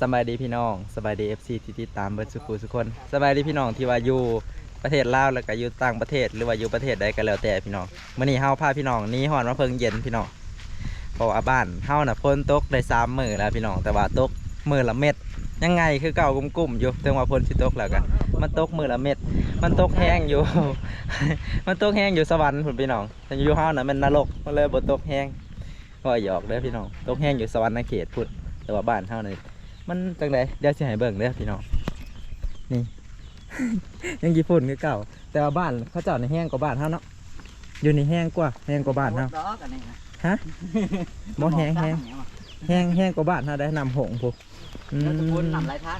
สบายดีพี่น้องสบายดีเอฟซีที่ติดตามเบิร์ดสุขุสุคนสบายดีพี่น้องที่ว่าอยู่ประเทศลาวแล้วก็อยู่ต่างประเทศหรือว่าอยู่ประเทศใดก็แล้วแต่พี่น้องมื่อนี้เฮาพาพี่น้องนี้ฮอนมาเพิ่งเย็นพี่น้องเพราะว่าบ้านเฮาน่ะฝนตกได้สามมื้อแล้วพี่น้องแต่ว่าตกมื้อละเม็ดยังไงคือเก่ากุ้มๆอยู่ถึงว่าฝนสิตกแล้วกันมันตกมื้อละเม็ดมันตกแห้งอยู่ มันตกแห้งอยู่สวรรค์พุ่นพี่น้องแต่อยู่เฮาน่ะมันนรกมันเลยบ่ตกแห้งก็หยอกเด้อพี่น้องตกแห้งอยู่สวรรค์นเขตพุ่นแต่ว่าบ้านเฮานี่ มันจังไดเดี๋ยวสิให้เบิ่งเด้อพี่น้องนี่ ยังญี่ปุ่นคือเก่า แต่ว่าบ้านเขาเจ้าในแห้งกว่าบ้านเฮาเนาะอยู่ในแห้งกว่าแห้งกว่าบ้านเฮาดอกอันนี้นะฮะบ่แห้งแห้งแห้งแห้งกว่าบ้านเฮาได้นำหงพุอืแล้วจะพ้นมนำหลายทาง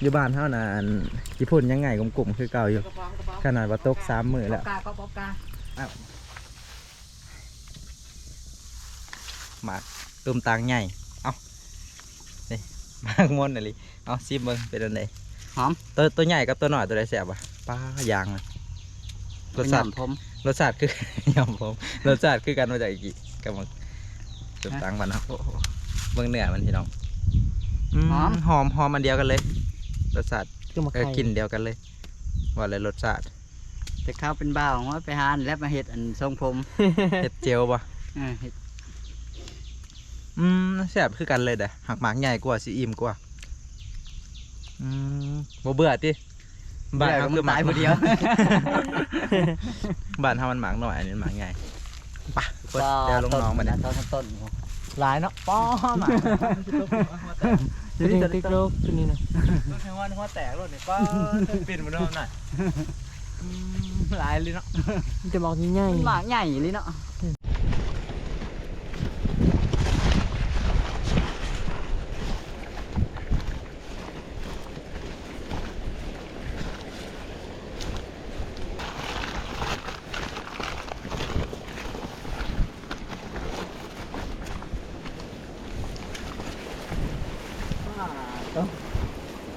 อยู่บ้านเฮาน่ะอันญี่ปุ่นยังไงกลุ่มๆคือเก่าอยู่ กระป๋องกระป๋องขนาดว่าตกสามมื้อแล้ว กาก็ป๊อกกาหมากตุ้มตางใหญ่เอานี่ห มากม่วนน่ะลิเอาซิมเบิ่งเป็นอันใดหอมตัวตัวใหญ่กับตัวน้อยตัวใดแซ่บอะป้ายางอะรสชาติเป็นหยำผมรสชาติคือ ยำผมรสชาติคือกันมาจากอีกกับมันจุดตังมันนะโอ้โหเบื้องเหนือมันพี่น้องอืหอมหอมมันเดียวกันเลยรสชาติคือมาเออไข่กลินเดียวกันเลย ว่าเลยรสชาติแต่ข้าวเป็นบ่าวของว่าไปหานแล้วมาเห็ดอันทรงผมเผ็ดเจียวปะเออเฮ็ด อืมแซ่บคือกันเลยเด้อหักหมากใหญ่กว่าสิอิ่มกว่า อืมบ่เบื่อติบ้านเดี๋ยวเขามึคืองหมากตายผู้เดียว บ้านเขามันหมากน้อยอันนี้หมากใหญ่ไปเปิดเดี๋ยวลงน้องมาเนี่ยต้นต้นหลายเนาะป้อหมาติ๊กติ๊กโลกตัวนี้นะแค่ว่าหัวแตกรถเนี่ยก็ปิ่นมาด้วยหน่อยหลายเลยเนาะมันจะบอกง่ายมันหมากใหญ่เลยเนาะ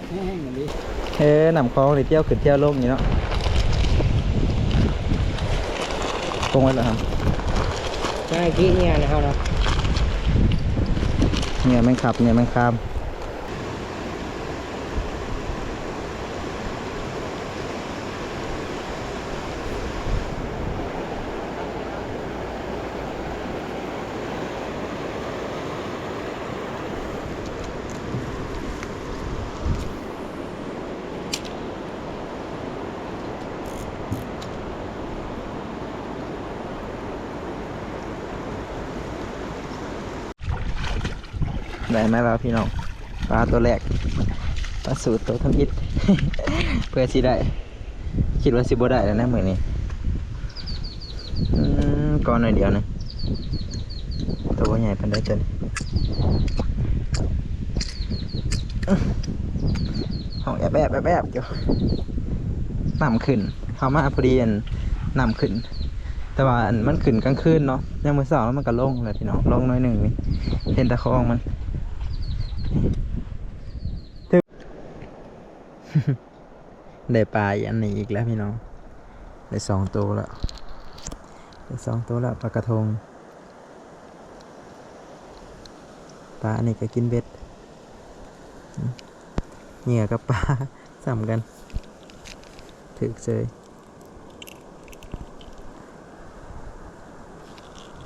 แห้งอย่างนี้เฮ้หนำคลองหรือเที่ยวขึ้นเที่ยวลงอยู่เนาะคงไว้แล้วครับๆง่ายกี้เนี่ยนะครับนะเนี่ยแมงขับเนี่ยแมงคาม ได้ไหมล่ะพี่น้องปลาตัวแรกปลาสูตรตัวทำอิฐเพื่อสิได้ คิดว่าสิบ่ได้แล้วนะเหมือนนี้อืมก้อนหน่อยเดียวนะตัวใหญ่เปานใดจนอื้อห้องแอบแอบแอบแอบอยู่นำขึ้นเข้ามาพอดีนนำขึ้น แต่ว่ามันขึ้นกลางคืนเนาะยังมือสองแล้วมันก็ลงเลยพี่น้องลงน้อยหนึ่งนี่เห็นตะคองมัน ได้ปลาอันนี้อีกแล้วพี่น้อง ได้สองตัวแล้วได้สองตัวแล้วปลากระทง ปลาอันนี้ก็กินเบ็ดเหงื่อกับปลาซ้ำกัน ถึกเซย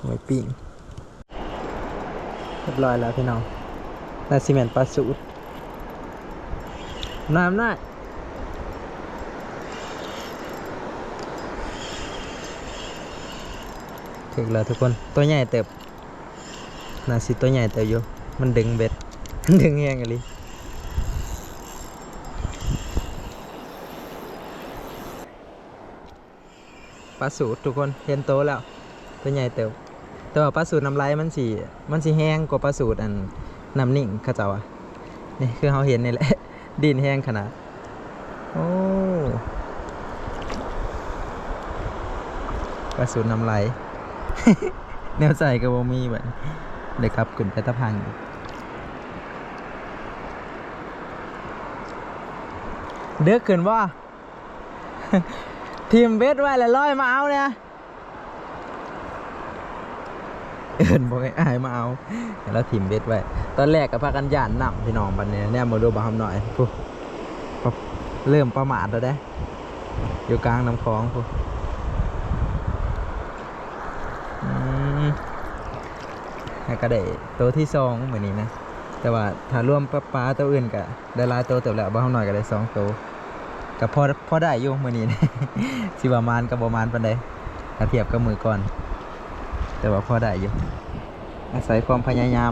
ไว้ปิ้งเรียบร้อยแล้วพี่น้องนาซีเมนปลาสูตร น้ำหน่อยถึกแล้วทุกคน ตัวใหญ่เติบน่าสิตัวใหญ่เติบอยู่ มันดึงเบ็ดมันดึงแห้งอะไรปลาสูตรทุกคนเห็นโตแล้ว ตัวใหญ่เติบ แต่ว่าปลาสูตรน้ำลายมันสีมันสีแห้งกว่าปลาสูตรอันน้ำนิ่งเขาเจ้าอะนี่คือเขาเห็นนี่แหละ ดินแห้งขนาด โอ้ปลาสูตรน้ำลายแนวใส่ก็บ่มีแบบเด็กครับขึ้นไปตะพังเด็กขึ้นว่าทีมเบสไว้แล้วร้อยมาเอาเนี่ย เอินบอกให้อายมาเอาแล้วถิ่มเบ็ดไว้ ตอนแรกก็พากันย่านนำพี่น้องบัดนี้เนี่ยมาดูบ่ทำหน่อยปุ๊บเริ่มประมาทแล้วได้อยู่กลางน้ำคลองปุ๊บอืมแล้วก็ได้ตัวที่สองเหมือนนี้นะ แต่ว่าถ้าร่วมปลาปลาตัวอื่นก็ได้ลายตัวเติบแล้วบ่ทำหน่อยก็ได้สองตัวก็พอพอได้อยู่มื้อนี้นะสิประมาณกับประมาณปานใดถ้าเทียบกับมือก่อน แต่ว่าพอได้อยู่อาศัยความพยายาม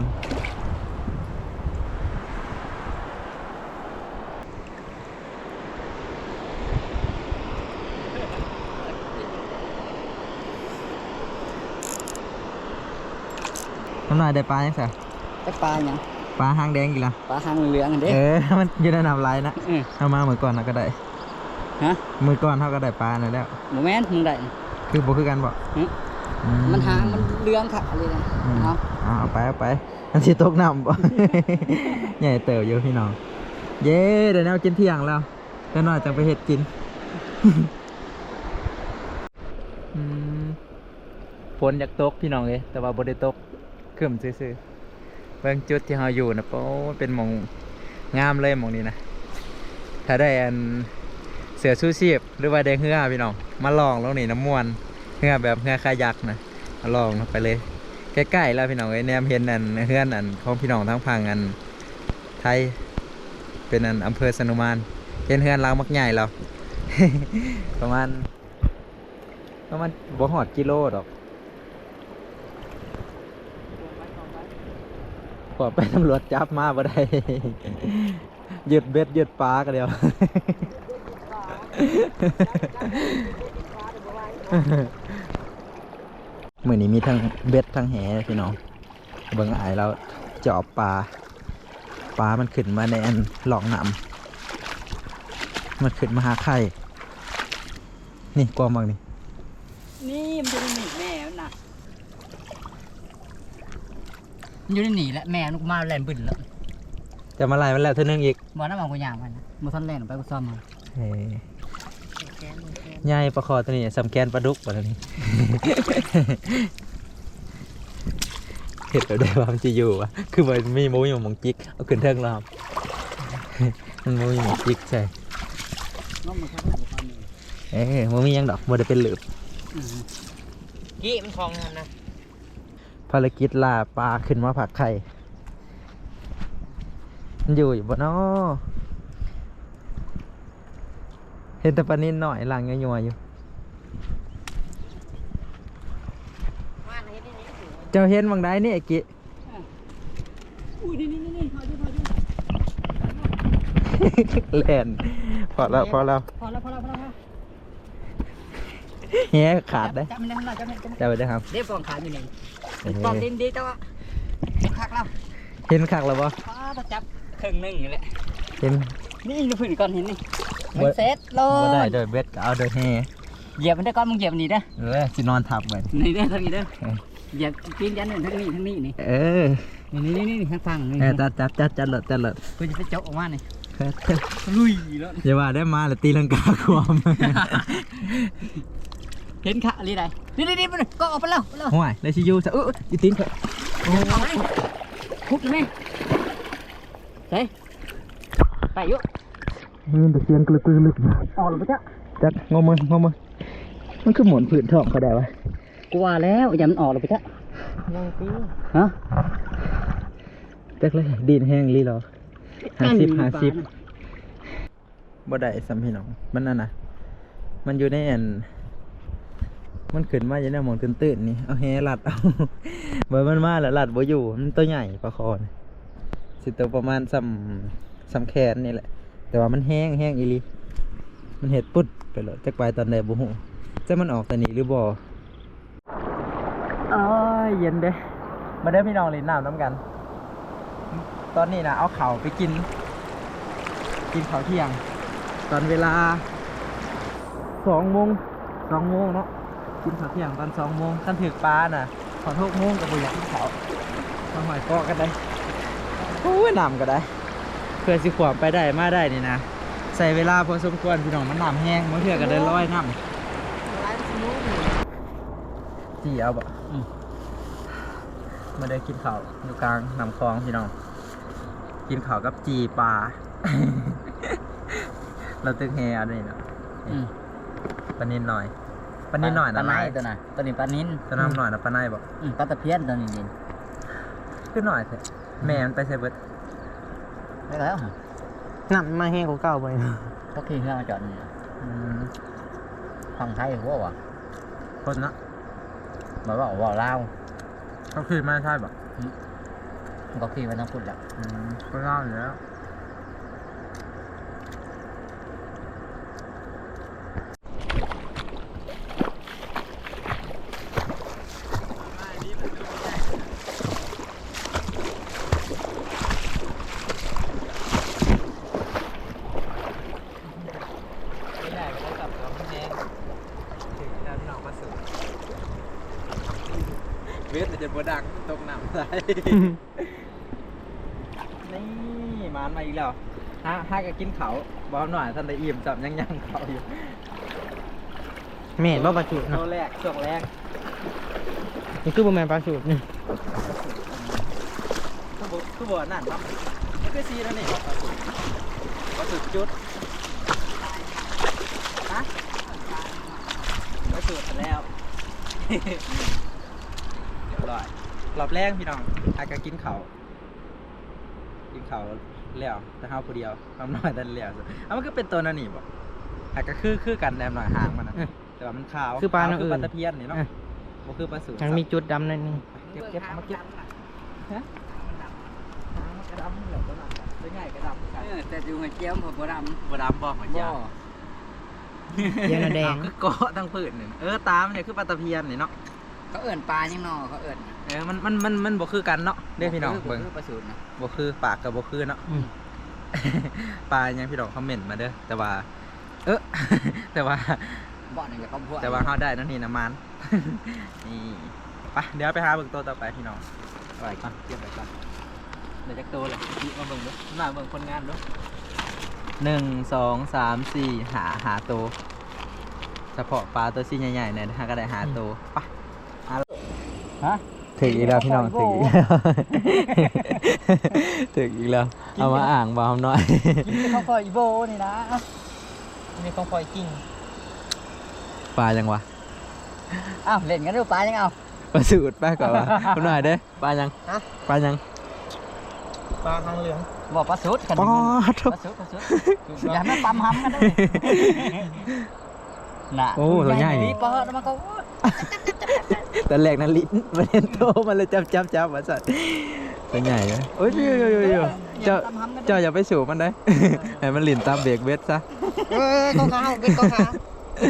น้ำหน่อยได้ปลายังไงแต่ปลาหยังปลาหางแดงกี่ละปลาหางเหลืองๆเด้เออ มันอยู่ในน้ำลายนะเออเอามามือก่อนเราก็ได้ ฮะ มือก่อนเขาก็ได้ปลานั่นแล้วบ่แม่นมึงได้ คือบ่คือกันบ่หึอื มันหางมันเหลืองค่ะอะไรนะอืมเอาเอาเอาไปเอาไปมันสิตกน้ำบ่ใหญ่เติบอยู่พี่น้อง เย้เดี๋ยวแนวกินเที่ยงแล้วก็น่อยจะไปเห็ดกินอืมฝนอยากตกพี่น้องเอ้ยแต่ว่าบ่ได้ตกครึ้มซื่อๆเบิ่งจุดที่เราอยู่นะโป้เป็นหมองงามเลยหมองนี้นะถ้าได้อันเสือชูชีพหรือว่าได้เหือพี่น้อง มาลองลงนี่น้ำมวน เหือแบบเหือคายักนะลองไปเลยใกล้ๆแล้วพี่น้องเอ้แนมเห็นอันเฮือนอันของพี่น้องทั้งพังอันไทยเป็นอันอำเภอสนุมานเห็นเฮือนเรามักใหญ่เราประมาณประมาณบ่หอดกิโลดอกขอไปตำรวจจับมาบ่ได้หยุดเบ็ดหยุดปลากันเดียว มือนี้มีทั้งเบ็ดทั้งแหพี่น้องเบิ่งอายเราจอบปลาปลา มันขึ้นมาในอันหลองน้ำมันขึ้นมาหาไข่นี่กวางบางนี่นี่มันอยู่ในหนีแม่มันน่ะมันอยู่ในหนีแหละแม่มันมาแล่นบึ้นแล้วจะมาไล่มันแล้วเท่านึงอีกบ่น้ำมันกูย่างมันนะบ่ทันแล่นออกไปกูซ่อมมันเฮ้ย ใหญ่ปลาคอตัวนี้สำแกนปลาดุกปลาตัวนี้ เห็ดแบบได้ว่ามันจะอยู่วะคือมันมีหมูอยู่หมองจิกเอาขึ้นเทิงแล้วครับมันหมูอยู่หมองจิกใช่น้องมันเข้าไปความนี้เอ้ยมันมีหยังดอกมันจะเป็นหลืบอือยี่มันคลองนั่นนะภารกิจล่าปลาขึ้นมาผักไข่มันอยู่อยู่บนนอ เห็นแต่ปลานินหน่อยหลังยัวๆอยู่ว่าในนี่นี่สิเจ้าเห็นบางได้นี่ไอ้กิอุ้ยนี่นี่นี่พอดีพอดีแล่นพอแล้วพอแล้วพอแล้วพอแล้วพอแล้วแหขาดได้จับมันได้มันได้จับมันจับมันจะไปได้ครับเรียบกองขาอยู่นี่เอ้ยปอมดินดีแต่ว่าคักแล้วเห็นคักแล้วบ่ฟ้าจะจับครึ่งหนึงนี่แหละเห็นนี่ดูพื้นก่อนเห็นนี่บ่ มันเซ็ตเลบ่ได้ยโดยเบ็ดก็เอาโดยแห่เหยียบมันได้ก่อนมึงเหยียบมันนี่เด้อเออสินอนทับไว้นี่เด้อทางนี้เด้อเออเหยียบปีนยันนี่ทั้งนี้ทั้งนี้นี่เออนี่นี่นี่นี่ข้างฝั่งนี่เออจัดจัดจัดจัดเลยจัดเลยกูจะไปเจาะออกมานี่เออลุยแล้วอย่าว่าได้มาแล้วตีลังกาความเห็นขาลีใดนี่นี่นี่มันก็ออกไปแล้วไปแล้วห่วยเลยชิอยูซะเอออีติ้งเถอะเอาไปคุบเลยไหมเฮ้ยไปอยู่มั นแต่เสียงกลึกกลึกออกแล้วปะจ๊ะจัดงอมืองอมือมันคือหมุนผืนท้องเขาได้วะกูว่าแล้วอย่ามันออกแล้วปะจ๊ะยังตีฮะจักเลยดินแห้งลีรอห้าสิบห้าสิบบ่ได้สัมพี่น้องมันนั่นน่ะ มันอยู่ในอันมันขึ้นมาอยู่ในหมองตื้นๆนี่ เอาแฮลัดเอาเมื่อมันมาแล้วลัดบ่อยู่ มันตัวใหญ่ปลาคอนี่สิตัวประมาณซ้ำซ้ำแขนนี่แหละ แต่ว่ามันแห้งแห้งอีลีมันเห็ดปุ๊ดไปเลยจักไปตอนใดบ่ฮู้จะมันออกต่นี้หรือบ่อ้ายเย็นเด้มาเด้พี่น้องเล่นน้ำน้ำกัน ตอนนี้นะเอาเข่าไปกิน กินเข้าเที่ยง ตอนเวลาสองโมงสองโมงเนาะกินเข้าเที่ยงตอนสองโมงกันถึกปลาน่ะขอโทษโมงกับบุญอยากกินข้ามาหอยกาะกันได้โอ้ยน้ำก็ได้ เพื่อสิขวามไปได้มาได้นี่นะใส่เวลาพอสมควรพี่น้องมันน้ำแห้งมันเพื่อก็ได้ร้อยน้ำจีเอาบ่มาได้กินข้าวอยู่กลางน้ำคลองพี่น้อง กินข้าวกับจีปลาเราตึกแฮเอันนี้เนาะอืมปลานินหน่อยปลานินหน่อยปลานะไหนลายตัวน่ะตัวนี้ปลานินตัวน้ำหน่อยนะปลาในบอกอืมปลาตะเพียนตัวนี้นี่ขึ้นหน่อยเถอะแม่มันไปใส่เบิด ได้แล้วฮะน้ำมาแห้งกว่าเก่าไปก็ขี่เครื่องมาจอดนี่อืมฟังไทยหัววะคนนะบอกว่าว่าลาวก็คือไม่ใช่บอกมันก็ขี่ไปทั้งพุ่นแหละอืมคนเล่าอยู่แล้ว ไม่ได้ก็ได้กลับตัวพี่แมงถึงแล้วพี่น้องมาสู่เวทจะ บดังตกน้ำใส่นี่มานมาอีกแล้วฮะให้ก็กินเขาบอมหน่อยท่านได้อิ่มจับยังยังเขาอยู่แม่นบ่ปลาสูตรเขาเนาะแรกช่วงแรกนี่คือบ่แม่นปลาสูตรนี่คือบ่คือบ่นั่นเนาะนี่คือซีแล้วนี่ปลาสุดปลาสุดจุดฮะปลาสุดแล้วเรียบ ร้อยรอบแรกพี่น้องอาก็กินเขาวกินเขาวแล้วแต่เฮาผู้เดียวทำน้อยแต่แล้วเอามันก็เป็นตัวนั่นนี่บ่อาก็คือคือกันแนมหน่อยหางมันนะแต่ว่ามันขาวคือปลาขวเนาะคืออื่ปลานตะเพียนนี่เนาะเออบ่คือปลาสูยังมีจุดดำหนั่นนึงเก็บเก็บเอามาเก็บฮะหางมันกระดำเหลือตัวนั้นตัวใหญ่กระดำกันแต่ดูหัวเจียมผมบ่ดำบ่ดำบ่เหมือนบ่ยาเยังน่ะแดงอ้าวคือเกาะทั้งผืนนี่เออตามนเนี่ยคือปลาตะเพียนนี่เนาะ เขาเอิ่นปลายังนอเขาเอิ่นเออมันมันมันมันบ่คือกันเนาะเด้พี่น้องเบิ่งคือปลาสูตรนะบ่คือปากกับบ่คือเนาะอืม ปลายังพี่น้องคอมเมนต์มาเด้อแต่ว่า เออ แต่ว่า บ่อนี่จะเขาพวกแต่ว่าเฮาได้นั่นนี่นะมัน นี่ไปเดี๋ยวไปหาเบิ่งตัวต่อไปพี่น้องเอาไว้ก่อนเก็บไว้ก่อนเดี๋ยวจักตัวเลยพี่มาเบิ่งดูมาเบิ่งคนงานดูหนึ่งสองสามสี่หาหาตัวเฉพาะปลาตัวซี่ใหญ่ๆเนี่ยฮะก็ได้หาตัวไปหา ฮะ ถึงอีกแล้วพี่น้องถึงอีกแล้วถึงอีกแล้ว เอามาอ่างบอมหน่อย กินไปข้าวฟอยอีโบนี่นะมีของปล่อยจริงปลายังวะอ้าวเล่นกันดูปลายังเอาปลาสูตรป้าก่อนวะบอมหน่อยเด้อปลายังฮะปลายังปลาทางเหลืองบอกปลาสูตรกันปลาปทุกลาสูตรปลาสูตรอย่าให้มันปั๊มห้ำกันด้วยน่ะโอ้ตัวใหญ่มีปลาแล้วมันก็ แต่แรกนั้นลิ้นมันเห็นโตมันเลยจับจับจับมาสัตว์ตัวใหญ่เลยโอ้ยโยโยโยโยเจ้าปั๊มห้ำกันด้วยเจ้าอย่าไปสูบมันได้ ให้มันหลินตามเบรกเวทซะเออก็เขาเป็นก็เขา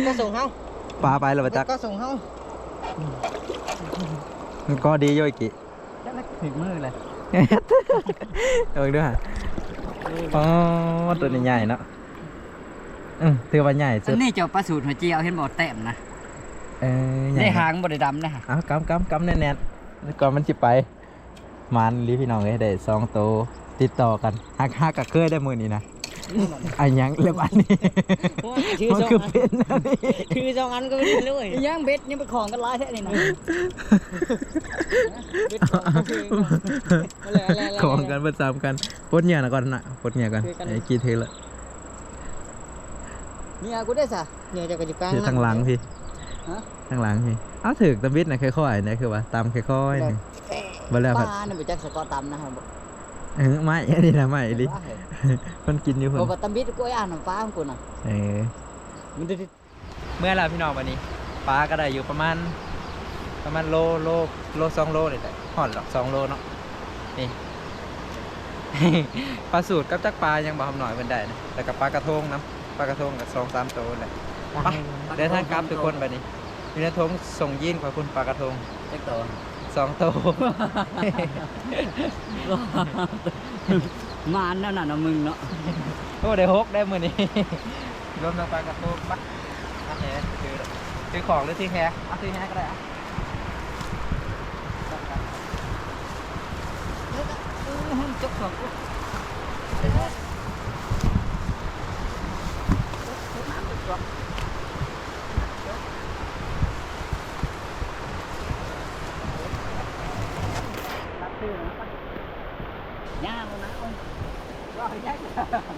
ก็ส่งเขาปลาไปแล้วปะจักก็ส่งเขามันก็ดีโยอีกิแล้วมันถึงมือเลยเออด้วยฮะอ๋อตัวนี้ใหญ่เนาะอืมถือว่าใหญ่สุอัดนนี้เจ้าปลาสูตรหัวเจียวเห็นบอกแต้มนะ เออใหญ่ได้หางบ่ได้ดำนะฮะเอากำกำกำแน่นๆแล้วก่อนมันจิไปมานรีพี่น้องเลยได้สองโตวติดต่อกันหักหักกับเคยได้มือนี้นะอันยังเรื่องอันนี้ชื่อมันสองคืออันเป็นอันนี้ชื่อสองอันก็ไม่ได้เลยย่างเบ็ดนี่เป็นของกันหลายแท้นี่นะของกันประจำกันปดเหงื่อนะก่อนนะปดเหงื่อกันไอ้กี่เทละเนี่ยกูได้ซะเนี่ยจะกระจุกกลางที่ทางหลังพี่ ฮะทางหลังพี่เอ้าถึกตะบิดนะค่อยๆนะคือว่าตามค่อยๆนี่ บ่แล้วปผัดลาเนี่ยไปจักสกอตำนะครับเออไม่อันนี้นะไม่ดิมันกินอยู่เพเพิ่นราะว่าตำบิดกูอ่านน้ำปลาของกูน่ะเออ มันดิเมื่อเราพี่น้องวันนี้ปลาก็ได้อยู่ประมาณ ประมาณโลโลโลสองโลเลยแหละห่อนหรอกสองโลเนาะนี่ ปลาสูตรกับจักปลายังบ่ทำหน่อยเป็นได้นะแต่กับปลากระทงนะปลากระทงกับสองสามตัวแหละ ไปเดินทางกลับทุกคนแบบนี้มีนาทงส่งยินขอบคุณปลากระทงจักตัวสองตัวมานนั่นน่ะนะมึงเนาะโอ้ได้หกได้มือนี้รวมทั้งปลากระทงปะอันนี้คือคือของหรือที่แค่เอาที่แค่ก็ได้อะจกของ ก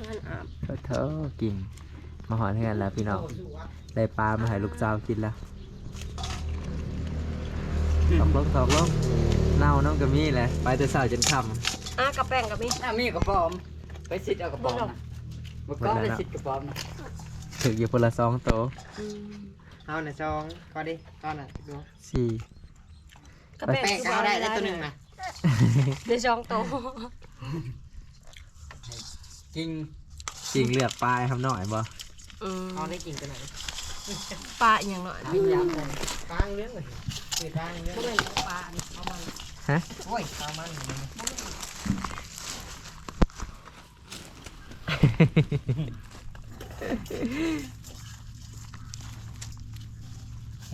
ูงานอาบขอโทษกิ่งมาหอนให้กันแล้วพี่น้องได้ปลามาให้ลูกสาวกินแล้วตอกลงตอกลงเน่าน้องกระมี่แหละไปแต่สาวจนค่อะกับแป้งกับมีอะมีกระป๋อม ไปสิทธิ์เอากระป๋อมนะบ่ก็ไปสิทธิ์กระป๋อมนะำถึงอยู่พนละสองโตอืมเอาหน่ะซองก็ดิก้อนน่ะดูสี่ กับแป้งแป้งก็เอาได้ได้ตัวหนึ่งนะได้ช่องโตจริงกิ่งเลือกปลายครับหน่อยบ่อืมเอาได้กินตัวไหนปลาอหย่างหน่อยวิญญาณเลยกลางเรื่องเลยคือกลางเรื่องบ่แม่นปลานี่เอามาฮะโอ้ยเอามัน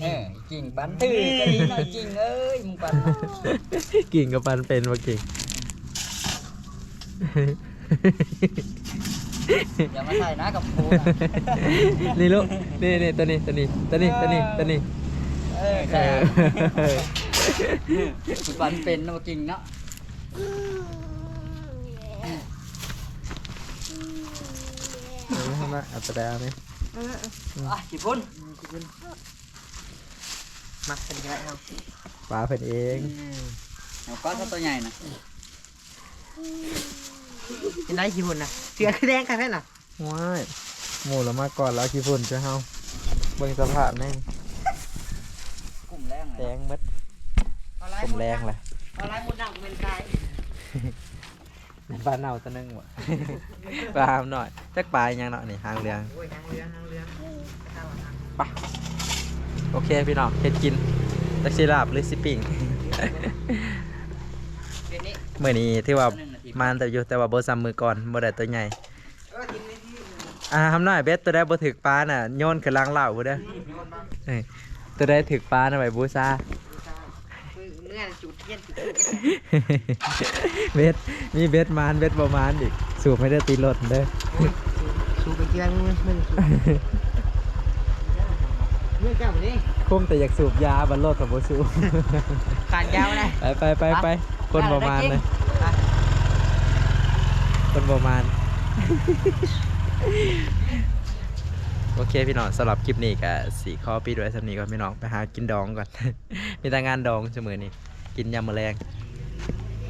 เออจริงปันตื้อก็ดีหน่อยจริงเอ้ยมึงปันกิ่งกับปันเป็นบ่กิ่งอย่ามาใส่นะกับกูนะนี่ลูกนี่นี่ตัวนี้ตัวนี้ตัวนี้ตัวนี้ตัวนี้เออเอแต่อมึงปันเป็นนะมาจริงเนาะเอาไว้ข้างหน้าเอาไปได้เอาไหมอะกี่พุ่น มักเป็นไงเอาปลาเพิ่นเองเอาก้อนก็ตัวใหญ่นะกินได้กี่คนน่ะเสือแดงกันแค่น่ะว้ายหมูเรามาก่อนแล้วขี้ฝุ่นจะเฮาเบิ่งสภาพแม่งกลุ่มแรงแดเลยงหมดกลมแรงเลยเอาไรมุดดังเป็นกายปลาเน่าตัวหนึงบ่ปลาหน่อยจักปลาอีหยังเนาะนี่หางเรืองโอ้ยทางเรือทางเรือ โอเคพี่น้องเฮ็ดกินจักสิลาบหรือสิปิ้งเดี๋ยวนี้มื้อนี้ที่ว่าหนึ่งนาทีมันแต่อยู่แต่ว่าบ่ซ้ำมือก่อนบ่ได้ตัวใหญ่เออกินในที่อ่าทำหน่อยเบ็ดตัวได้บ่ถึกปลาน่ะโยนขึ้นล่างเหล่าบ่เด้อเอ้ยตัวได้ถึกปลาน่ะไว้บูชาเนื้อจุดเย็นจุดเบ็ดมีเบ็ดมานเบ็ดประมาณอีกสูบไม่ได้ตีรถเด้อสูบไปเจียงมันมัน เมื่อเจ้านี่คุ้มแต่อยากสูบยาบันรถกับโบสูบขาดยาวเลยไปไปไปไปคนประมาณเลยคนประมาณ โอเคพี่น้องสำหรับคลิปนี้ก็สีข้อปีด้วยสำนีก่อนพี่น้องไปหากินดองก่อน มีแต่งานดองเสมอนี่กินยำมะแรง